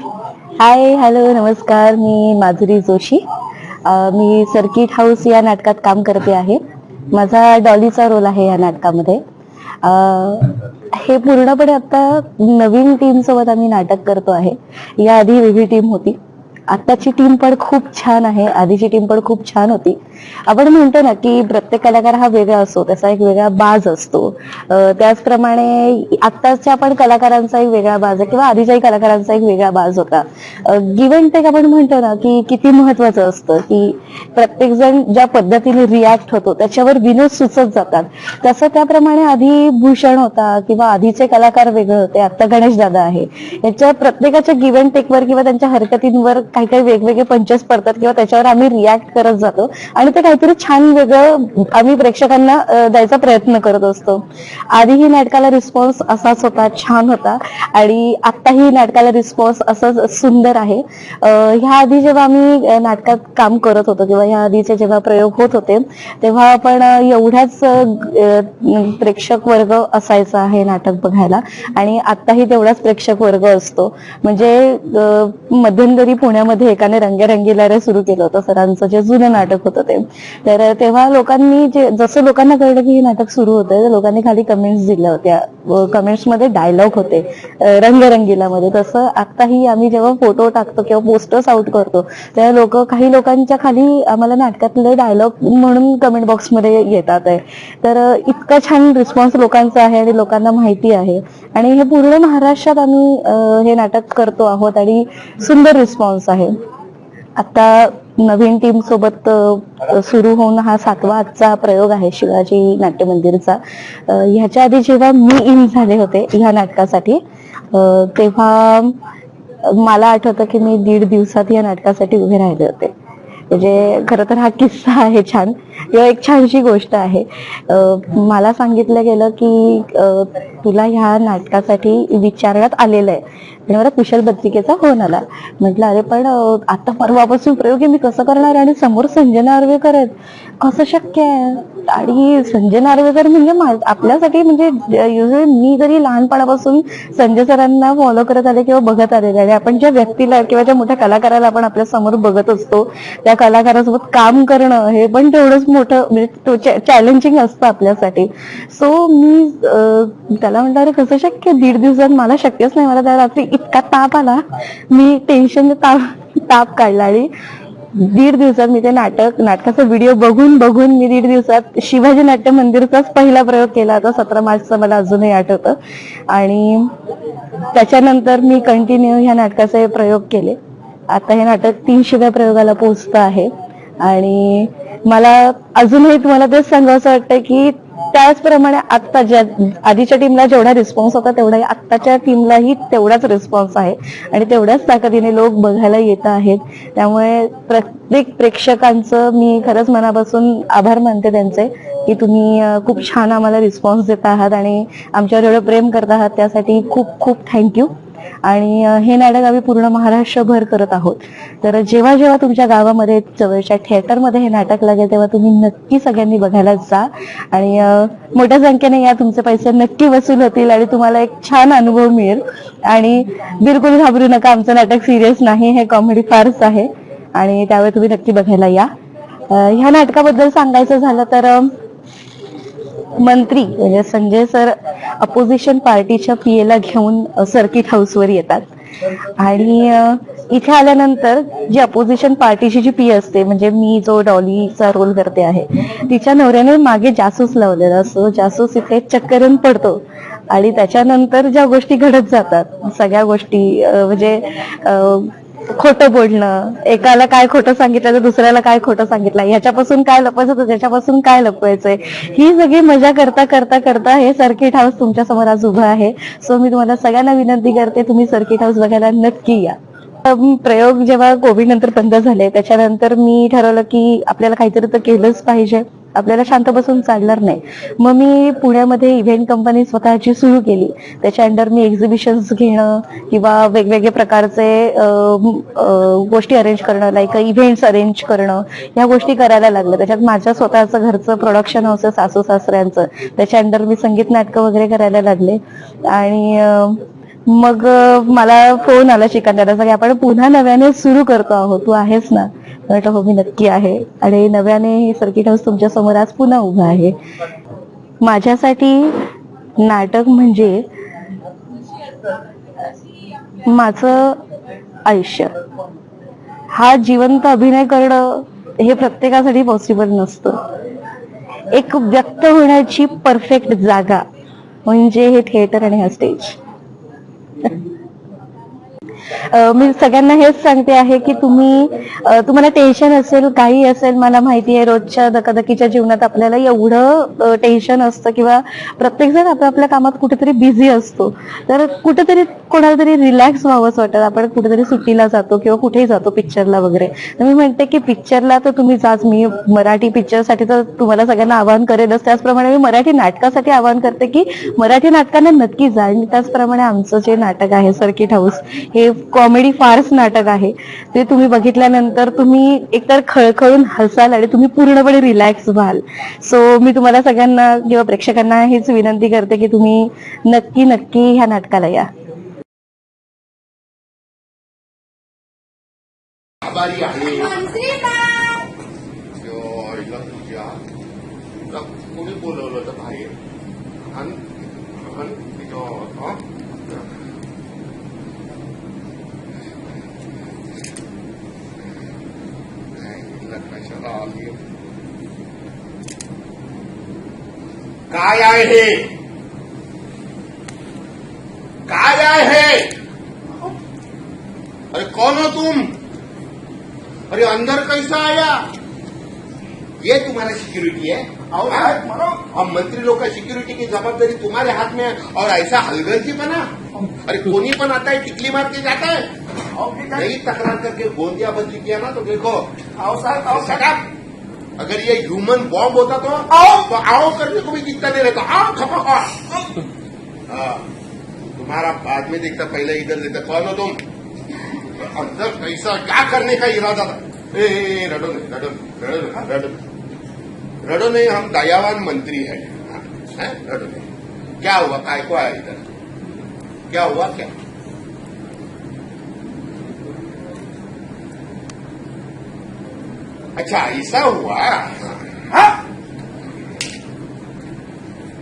हाय hello नमस्कार. मी माधुरी जोशी. मी सर्किट हाऊस या नाटकात काम करते आहे. माझा डॉलीचा रोल आहे या नाटकामध्ये. हे पूर्णपणे आता नवीन टीम सोबत आम्ही नाटक करतो आहे. याआधी वेगळी टीम होती. आत्ताची टीम पण खूप छान आहे. आधीची टीम पण खूप छान होती. आपण म्हणतो ना की प्रत्येक कलाकार हा वेगळा असतो. त्याचा एक वेगळा बाज असतो. त्याचप्रमाणे आत्ताच्या पण कलाकारांचा एक वेगळा बाज आहे किंवा आधीच्याही कलाकारांचा एक वेगळा बाज होता. गिव्हन टेक आपण म्हणतो ना की किती महत्वाचं असतं की प्रत्येक जण ज्या पद्धतीने रिॲक्ट होतो त्याच्यावर विनोद सुचत जातात. तसं त्याप्रमाणे आधी भूषण होता किंवा आधीचे कलाकार वेगळे होते. आता गणेश दादा आहे. याच्या प्रत्येकाच्या गिव्हन टेकवर किंवा त्यांच्या हरकतींवर काही काही वेगवेगळे पंचस पडतात किंवा त्याच्यावर आम्ही रिॲक्ट करत जातो. आणि ते काहीतरी छान वेगळं आम्ही प्रेक्षकांना द्यायचा प्रयत्न करत असतो. आधीही नाटकाला रिस्पॉन्स असाच होता छान होता. आणि आत्ताही नाटकाला रिस्पॉन्स असंच सुंदर आहे. ह्या आधी जेव्हा आम्ही नाटकात काम करत होतो किंवा ह्या आधीचे जेव्हा प्रयोग होत होते तेव्हा आपण एवढ्याच प्रेक्षक वर्ग असायचा आहे नाटक बघायला. आणि आत्ताही तेवढाच प्रेक्षक वर्ग असतो. म्हणजे मध्यंतरी पुण्या पुण्यामध्ये एकाने रंगेरंगीला रे सुरू केलं होतं सरांचं जे जुनं नाटक होतं ते. तर तेव्हा लोकांनी जे जसं लोकांना कळलं की हे नाटक सुरू होतं लोकांनी खाली कमेंट्स दिल्या होत्या. कमेंट्समध्ये डायलॉग होते रंगरंगीला मध्ये. तसं आताही आम्ही जेव्हा फोटो टाकतो किंवा पोस्टर्स आउट करतो तेव्हा लोक काही लोकांच्या खाली आम्हाला नाटकातले डायलॉग म्हणून कमेंट बॉक्समध्ये येतात आहे. तर इतका छान रिस्पॉन्स लोकांचा आहे आणि लोकांना माहिती आहे. आणि हे पूर्ण महाराष्ट्रात आम्ही हे नाटक करतो आहोत आणि सुंदर रिस्पॉन्स आहे. आता नवीन टीम सोबत सुरू होऊन हा सातवा आजचा प्रयोग आहे शिवाजी नाट्य मंदिरचा ह्याच्या आधी जेव्हा मी इन झाले होते ह्या नाटकासाठी तेव्हा मला आठवतं की मी दीड दिवसात या नाटकासाठी उभे राहिले होते. म्हणजे खरं तर हा किस्सा आहे छान. किंवा एक छानशी गोष्ट आहे. मला सांगितलं गेलं की तुला ह्या नाटकासाठी विचारण्यात आलेलं आहे. आणि मला कुशल बत्रिकेचा फोन आला. म्हटलं अरे पण आता परवापासून प्रयोग आहे मी कसं करणार? आणि समोर संजय नार्वेकर आहेत. कसं शक्य आहे? आणि संजय नार्वेकर म्हणजे आपल्यासाठी म्हणजे युजली मी जरी लहानपणापासून संजय सरांना फॉलो करत आले किंवा बघत आलेले आणि आपण ज्या व्यक्तीला किंवा ज्या मोठ्या कलाकाराला आपण आपल्यासमोर बघत असतो त्या कलाकारासोबत काम करणं हे पण तेवढंच मोठं म्हणजे चॅलेंजिंग असतं आपल्यासाठी. सो मी त्याला म्हटलं अरे कसं शक्य दीड दिवसात मला शक्यच नाही. मला त्या रात्री इतका ताप आला? मी टेन्शन ताप ताप काढला आणि दीड दिवसात मी ते नाटक नाटकाचा व्हिडिओ बघून बघून मी दीड दिवसात शिवाजी नाट्य मंदिरचाच पहिला प्रयोग केला होता सतरा मार्चचा मला अजूनही आठवतं. आणि त्याच्यानंतर मी कंटिन्यू ह्या नाटकाचे प्रयोग केले. आता हे नाटक तीनशेव्या प्रयोगाला पोहोचतं आहे. आणि मला अजूनही तुम्हाला तेच सांगावं वाटतं की त्याचप्रमाणे आत्ता ज्या आधीच्या टीमला जेवढा रिस्पॉन्स होता तेवढा आत्ताच्या टीमलाही तेवढाच रिस्पॉन्स आहे. आणि तेवढ्याच ताकदीने लोक बघायला येत आहेत. त्यामुळे प्रत्येक प्रेक्षकांचं मी खरंच मनापासून आभार मानते त्यांचे की तुम्ही खूप छान आम्हाला रिस्पॉन्स देत आहात आणि आमच्यावर एवढं प्रेम करत आहात. त्यासाठी खूप खूप थँक्यू आणि हे नाटक आम्ही पूर्ण महाराष्ट्रभर करत आहोत. तर जेव्हा जेव्हा तुमच्या गावामध्ये जवळच्या थिएटरमध्ये हे नाटक लागेल तेव्हा तुम्ही नक्की सगळ्यांनी बघायला जा. आणि मोठ्या संख्येने या तुमचे पैसे नक्की वसूल होतील आणि तुम्हाला एक छान अनुभव मिळेल. आणि बिलकुल घाबरू नका आमचं नाटक सिरियस नाही हे कॉमेडी फारच आहे. आणि त्यावेळी तुम्ही नक्की बघायला या. ह्या नाटकाबद्दल सांगायचं झालं तर मंत्री म्हणजे संजय सर अपोजिशन पार्टीच्या पीएला घेऊन सर्किट हाऊसवर येतात. आणि इथे आल्यानंतर जी अपोजिशन पार्टीची जी पी असते म्हणजे मी जो डॉलीचा रोल करते आहे तिच्या नवऱ्याने मागे जासूस लावलेला असतो. जासूस इथे चक्करून पडतो आणि त्याच्यानंतर ज्या गोष्टी घडत जातात सगळ्या गोष्टी म्हणजे खोटं बोलणं एकाला काय खोटं सांगितलं तर दुसऱ्याला काय खोटं सांगितलं? ह्याच्यापासून काय लपवायचं तर त्याच्यापासून काय लपवायचंय? ही सगळी मजा करता करता करता हे सर्किट हाऊस तुमच्यासमोर आज उभं आहे. सो मी तुम्हाला सगळ्यांना विनंती करते तुम्ही सर्किट हाऊस बघायला नक्की या. प्रयोग जेव्हा कोविड नंतर बंद झाले त्याच्यानंतर मी ठरवलं की आपल्याला काहीतरी तर केलंच पाहिजे. आपल्याला शांत बसून चालणार नाही. मग मी पुण्यामध्ये इव्हेंट कंपनी स्वतःची सुरू केली. त्याच्या अंडर मी एक्झिबिशन्स घेणं किंवा वेगवेगळे प्रकारचे गोष्टी अरेंज करणं लाईक इव्हेंट्स अरेंज करणं ह्या गोष्टी करायला लागल्या. त्याच्यात माझ्या स्वतःचं घरचं प्रोडक्शन हाऊस सासू सासऱ्यांचं. त्याच्या अंडर मी संगीत नाटकं वगैरे करायला लागले. आणि मग मला फोन आला शिकंदराचा की आपण पुन्हा नव्याने सुरू करतो आहोत. तू आहेस ना. मी म्हटलं हो मी नक्की आहे. आणि नव्याने हे सर्किट हाऊस तुमच्यासमोर आज पुन्हा उभं आहे. माझ्यासाठी नाटक म्हणजे माझं आयुष्य. हा जिवंत अभिनय करणं हे प्रत्येकासाठी पॉसिबल नसतं. एक व्यक्त होण्याची परफेक्ट जागा म्हणजे हे थिएटर आणि हा स्टेज मी सगळ्यांना हेच सांगते आहे की तुम्ही तुम्हाला टेन्शन असेल काही असेल मला माहिती आहे रोजच्या धकाधकीच्या जीवनात आपल्याला एवढं टेन्शन असतं किंवा प्रत्येक जण आपल्या आपल्या कामात कुठेतरी बिझी असतो. तर कुठेतरी कोणाला तरी रिलॅक्स व्हावंच वाटत. आपण कुठेतरी सुट्टीला जातो किंवा कुठेही जातो पिक्चरला वगैरे. तर मी म्हणते की पिक्चरला तर तुम्ही जाच. मी मराठी पिक्चरसाठी तर तुम्हाला सगळ्यांना आवाहन करेलच. त्याचप्रमाणे मी मराठी नाटकासाठी आवाहन करते की मराठी नाटकांना नक्की जा आणि त्याचप्रमाणे आमचं जे नाटक आहे सर्किट हाऊस हे कॉमेडी फार्स नाटक आहे. ते तुम्ही बघितल्यानंतर तुम्ही एकतर खळखळून हसाल आणि तुम्ही पूर्णपणे रिलॅक्स व्हाल. सो मी तुम्हाला सगळ्यांना किंवा प्रेक्षकांना हेच विनंती करते की तुम्ही नक्की नक्की ह्या नाटकाला या. कोणी बोलवलं हं? हिला कशाला आली? काय आहे हे? काय आहे हे? अरे कौन हो तुम? अरे अंदर कैसा आया ये तुम्हारा सिक्योरिटी है। और अब मंत्री लोग का सिक्योरिटी की जवाबदारी तुम्हारे हाथ में है। और ऐसा हलगर्जी बना। अरे कोनी पण आता है टिकली मार के जाता है। नहीं तकरार करके गोंदिया बंदी किया ना तो देखो। आओ साहब आओ। सटाप अगर ये ह्यूमन बॉम्ब होता तो आओ। तो आओ करने को भी दिखता नहीं रहता आओ खपा हाँ तुम्हारा बाद में देखता पहले इधर देखता कौन हो तुम? अंदर पैसा क्या करने का इरादा था? ए, रडो नहीं रडो नहीं रडो नहीं रडो रडो नहीं हम दयावान मंत्री है हाँ, रडो नहीं। क्या हुआ? काय को आया इधर? क्या हुआ? क्या? अच्छा ऐसा हुआ? हाँ?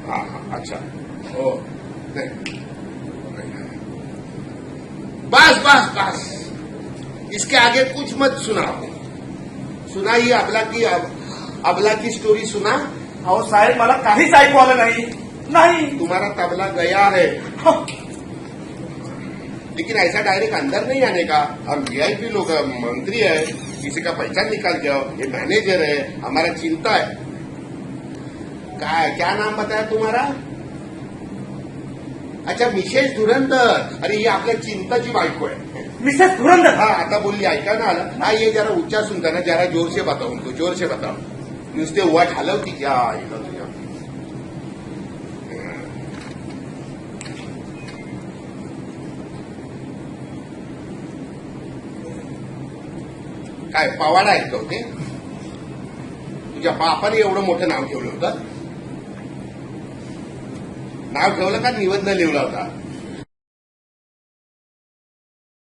हाँ हाँ अच्छा। ओ नहीं बस बस बस। इसके आगे कुछ मत सुनाओ। सुनाइए अबला की अब, अबला की स्टोरी सुना। और साहेब मला काहीच ऐकू आलं नाही? नाही। तुम्हारा तबला गया है। लेकिन ऐसा डायरेक्ट अंदर नहीं आने का। और वीआईपी लोग मंत्री है। किसी का पहचान निकाल के आओ। ये मैनेजर है हमारा चिंता है। क्या क्या नाम बताया तुम्हारा? अच्छा मिसेस धुरंधर। अरे ही आपल्या चिंताची बायको आहे। मिसेस धुरंधर? हाँ आता बोलली ऐका ना आलं. हा ये जरा उच्चा सुनता ना जरा जोर से बताओ उनको जोर से बताओ नुसते वट हलवती क्या काय पवाडा आहे का ते तुझ्या बापाने एवढं मोठं नाव ठेवलं होतं. नाव ठेवलं का? निबंध लिहिला होता.